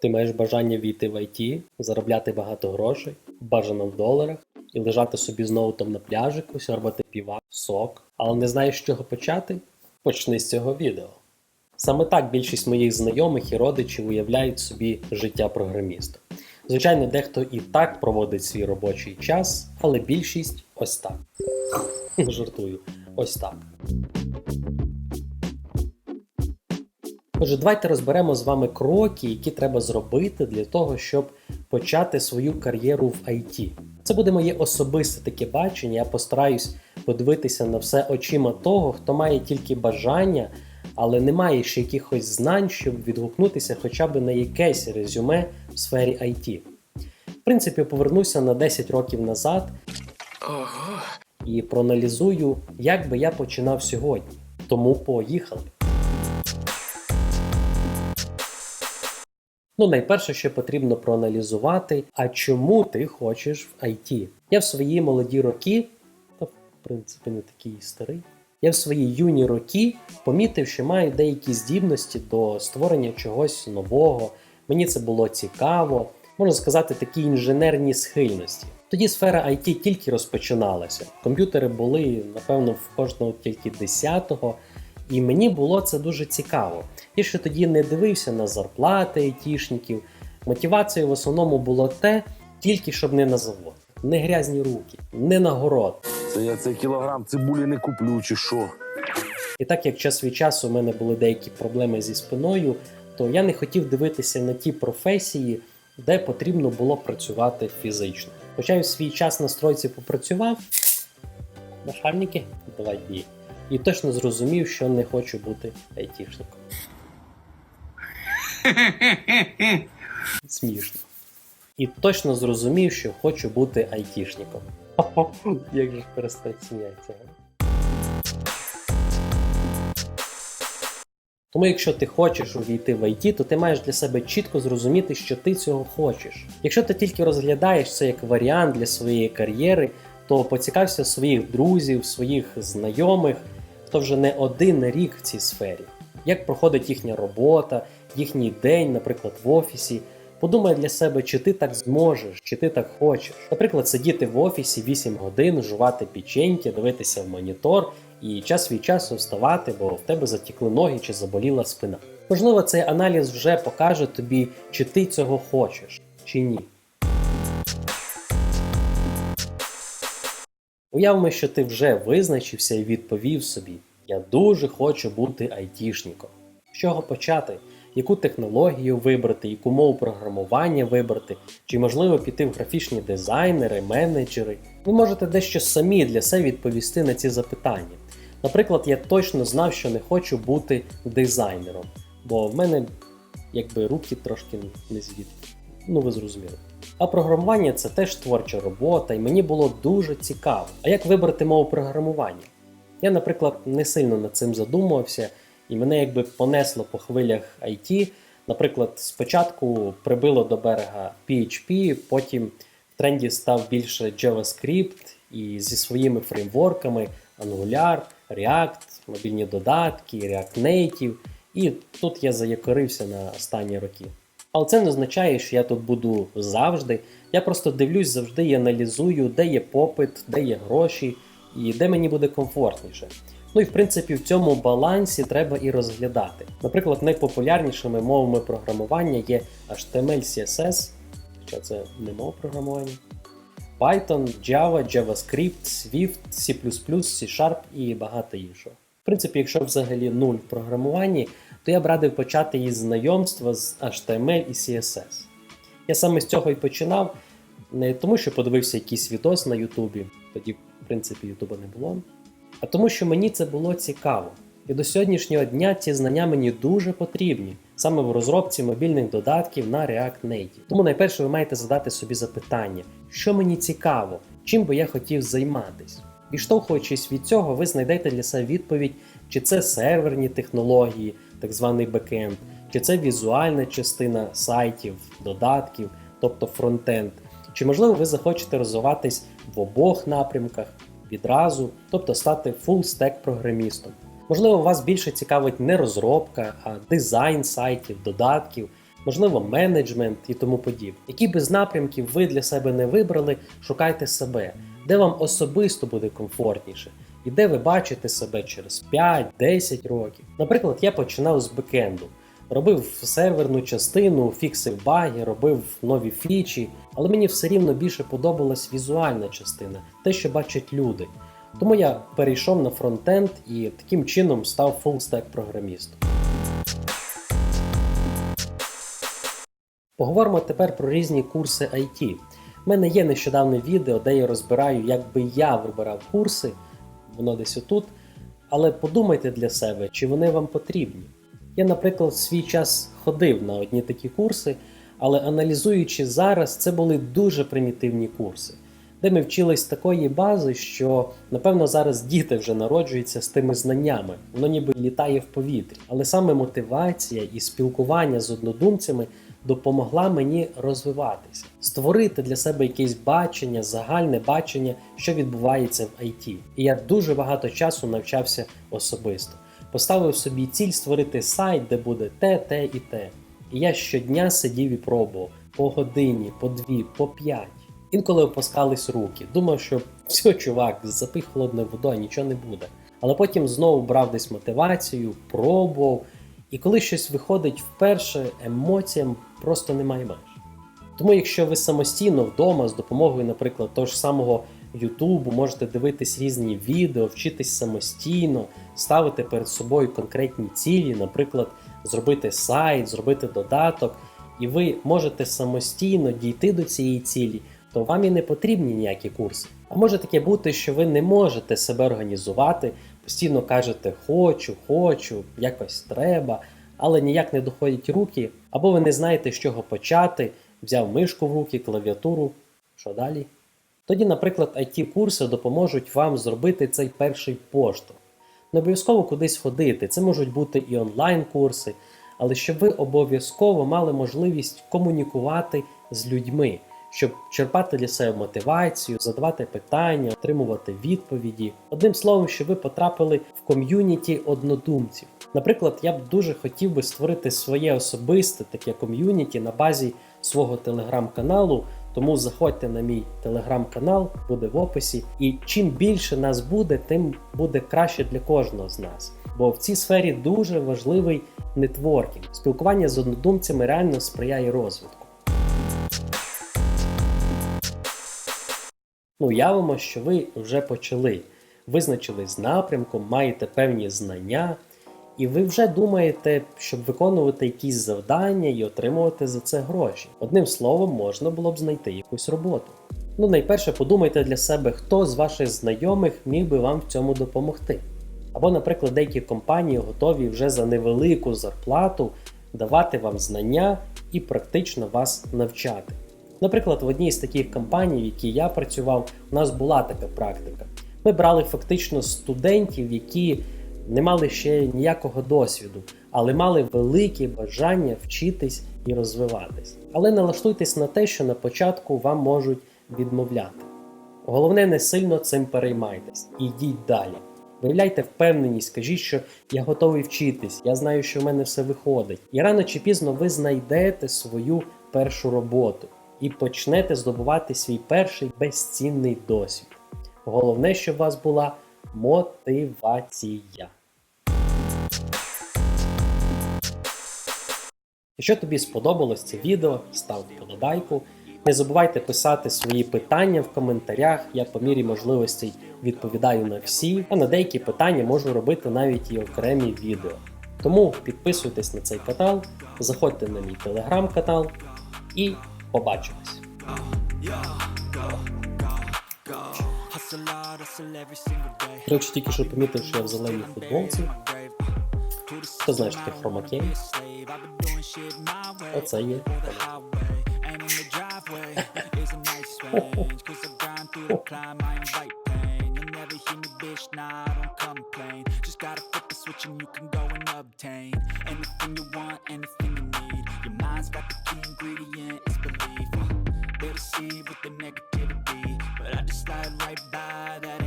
Ти маєш бажання війти в IT, заробляти багато грошей, бажано в доларах, і лежати собі з ноутом на пляжику, сьорбати піва, сок, але не знаєш з чого почати? Почни з цього відео. Саме так більшість моїх знайомих і родичів уявляють собі життя програміста. Звичайно, дехто і так проводить свій робочий час, але більшість ось так. Жартую, ось так. Отже, давайте розберемо з вами кроки, які треба зробити для того, щоб почати свою кар'єру в IT. Це буде моє особисте таке бачення. Я постараюсь подивитися на все очима того, хто має тільки бажання, але не має ще якихось знань, щоб відгукнутися хоча б на якесь резюме в сфері IT. В принципі, повернуся на 10 років назад і проаналізую, як би я починав сьогодні. Тому поїхали. Ну, найперше, що потрібно проаналізувати, а чому ти хочеш в IT? Я в свої молоді роки, та в принципі не такий старий, я в свої юні роки помітив, що маю деякі здібності до створення чогось нового. Мені це було цікаво, можна сказати, такі інженерні схильності. Тоді сфера IT тільки розпочиналася. Комп'ютери були, напевно, в кожного тільки 10-го, і мені було це дуже цікаво. Я ще тоді не дивився на зарплати айтішників. Мотивацією в основному було те, тільки щоб не на завод, не грязні руки, не на город. Це я цей кілограм цибулі не куплю, чи що? І так як час від часу у мене були деякі проблеми зі спиною, то я не хотів дивитися на ті професії, де потрібно було працювати фізично. Хоча я в свій час на стройці попрацював, нашальники два дні, і точно зрозумів, що не хочу бути айтішником. Смішно. І точно зрозумів, що хочу бути айтішником. Як же ж перестати сміятися? Тому, якщо ти хочеш увійти в IT, то ти маєш для себе чітко зрозуміти, що ти цього хочеш. Якщо ти тільки розглядаєш це як варіант для своєї кар'єри, то поцікався своїх друзів, своїх знайомих, хто вже не один рік в цій сфері. Як проходить їхня робота, їхній день, наприклад, в офісі. Подумай для себе, чи ти так зможеш, чи ти так хочеш. Наприклад, сидіти в офісі 8 годин, жувати печеньки, дивитися в монітор і час від часу вставати, бо в тебе затікли ноги чи заболіла спина. Можливо, цей аналіз вже покаже тобі, чи ти цього хочеш, чи ні. Уявимо, що ти вже визначився і відповів собі: Я дуже хочу бути айтішником. З чого почати? Яку технологію вибрати, яку мову програмування вибрати, чи можливо піти в графічні дизайнери, менеджери. Ви можете дещо самі для себе відповісти на ці запитання. Наприклад, я точно знав, що не хочу бути дизайнером, бо в мене якби руки трошки не звідки. Ну ви зрозуміли. А програмування це теж творча робота, і мені було дуже цікаво. А як вибрати мову програмування? Я, наприклад, не сильно над цим задумувався, і мене якби понесло по хвилях IT. Наприклад, спочатку прибило до берега PHP, потім в тренді став більше JavaScript і зі своїми фреймворками Angular, React, мобільні додатки, React Native. І тут я заякорився на останні роки. Але це не означає, що я тут буду завжди. Я просто дивлюсь завжди і аналізую, де є попит, де є гроші і де мені буде комфортніше. Ну і в принципі в цьому балансі треба і розглядати. Наприклад, найпопулярнішими мовами програмування є HTML, CSS, хоча це не мова програмування, Python, Java, JavaScript, Swift, C++, C-Sharp і багато іншого. В принципі, якщо взагалі нуль в програмуванні, то я б радив почати із знайомства з HTML і CSS. Я саме з цього і починав, не тому, що подивився якийсь відос на Ютубі, тоді, в принципі, Ютуба не було, а тому, що мені це було цікаво. І до сьогоднішнього дня ці знання мені дуже потрібні саме в розробці мобільних додатків на React Native. Тому найперше ви маєте задати собі запитання, що мені цікаво, чим би я хотів займатися. Відштовхуючись від цього, ви знайдете для себе відповідь, чи це серверні технології, так званий бекенд, чи це візуальна частина сайтів, додатків, тобто фронтенд, чи можливо ви захочете розвиватись в обох напрямках відразу, тобто стати full-stack програмістом. Можливо, вас більше цікавить не розробка, а дизайн сайтів, додатків, можливо, менеджмент і тому подібне. Які би з напрямків ви для себе не вибрали, шукайте себе, де вам особисто буде комфортніше, і де ви бачите себе через 5-10 років. Наприклад, я починав з бекенду. Робив серверну частину, фіксив баги, робив нові фічі, але мені все рівно більше подобалась візуальна частина, те, що бачать люди. Тому я перейшов на фронтенд і таким чином став фулстек програмістом. Поговоримо тепер про різні курси IT. У мене є нещодавне відео, де я розбираю, як би я вибирав курси, воно десь отут. Але подумайте для себе, чи вони вам потрібні. Я, наприклад, свій час ходив на одні такі курси, але аналізуючи зараз, це були дуже примітивні курси, де ми вчились такої бази, що напевно зараз діти вже народжуються з тими знаннями, воно ніби літає в повітрі. Але саме мотивація і спілкування з однодумцями допомогла мені розвиватися, створити для себе якесь бачення, загальне бачення, що відбувається в IT. І я дуже багато часу навчався особисто. Поставив собі ціль створити сайт, де буде те, те і те. І я щодня сидів і пробував по годині, по дві, по п'ять. Інколи опускались руки. Думав, що все, чувак, запий холодною водою, нічого не буде. Але потім знову брав десь мотивацію, пробував. І коли щось виходить вперше, емоціям просто немає меж. Тому, якщо ви самостійно вдома з допомогою, наприклад, того ж самого Ютубу можете дивитись різні відео, вчитись самостійно, ставити перед собою конкретні цілі, наприклад, зробити сайт, зробити додаток, і ви можете самостійно дійти до цієї цілі, то вам і не потрібні ніякі курси. А може таке бути, що ви не можете себе організувати, постійно кажете хочу, хочу, якось треба, але ніяк не доходять руки, або ви не знаєте, з чого почати, взяв мишку в руки, клавіатуру. Що далі? Тоді, наприклад, IT-курси допоможуть вам зробити цей перший поштовх. Не обов'язково кудись ходити, це можуть бути і онлайн-курси, але щоб ви обов'язково мали можливість комунікувати з людьми, щоб черпати для себе мотивацію, задавати питання, отримувати відповіді. Одним словом, щоб ви потрапили в ком'юніті однодумців. Наприклад, я б дуже хотів би створити своє особисте таке ком'юніті на базі свого телеграм-каналу. Тому заходьте на мій телеграм-канал, буде в описі. І чим більше нас буде, тим буде краще для кожного з нас. Бо в цій сфері дуже важливий нетворкінг. Спілкування з однодумцями реально сприяє розвитку. Уявимо, що ви вже почали, визначились з напрямком, маєте певні знання, і ви вже думаєте, щоб виконувати якісь завдання і отримувати за це гроші. Одним словом, можна було б знайти якусь роботу. Ну, найперше подумайте для себе, хто з ваших знайомих міг би вам в цьому допомогти. Або, наприклад, деякі компанії готові вже за невелику зарплату давати вам знання і практично вас навчати. Наприклад, в одній з таких компаній, в якій я працював, у нас була така практика. Ми брали фактично студентів, які не мали ще ніякого досвіду, але мали велике бажання вчитись і розвиватись. Але налаштуйтесь на те, що на початку вам можуть відмовляти. Головне, не сильно цим переймайтесь і йдіть далі. Виявляйте впевненість, кажіть, що я готовий вчитись, я знаю, що в мене все виходить. І рано чи пізно ви знайдете свою першу роботу і почнете здобувати свій перший безцінний досвід. Головне, щоб у вас була мотивація. Якщо тобі сподобалось це відео, став вподобайку. Не забувайте писати свої питання в коментарях. Я по мірі можливостей відповідаю на всі, а на деякі питання можу робити навіть і окремі відео. Тому підписуйтесь на цей канал, заходьте на мій телеграм-канал і побачимось. До речі, тільки що помітив, що я в зеленій футболці. Хто знає, таке хромакей? Оце є. Switch and you can go and obtain anything you want, anything you need. Your mind's got the key ingredient, it's belief. Uh, They deceive with the negativity, but I just slide right by that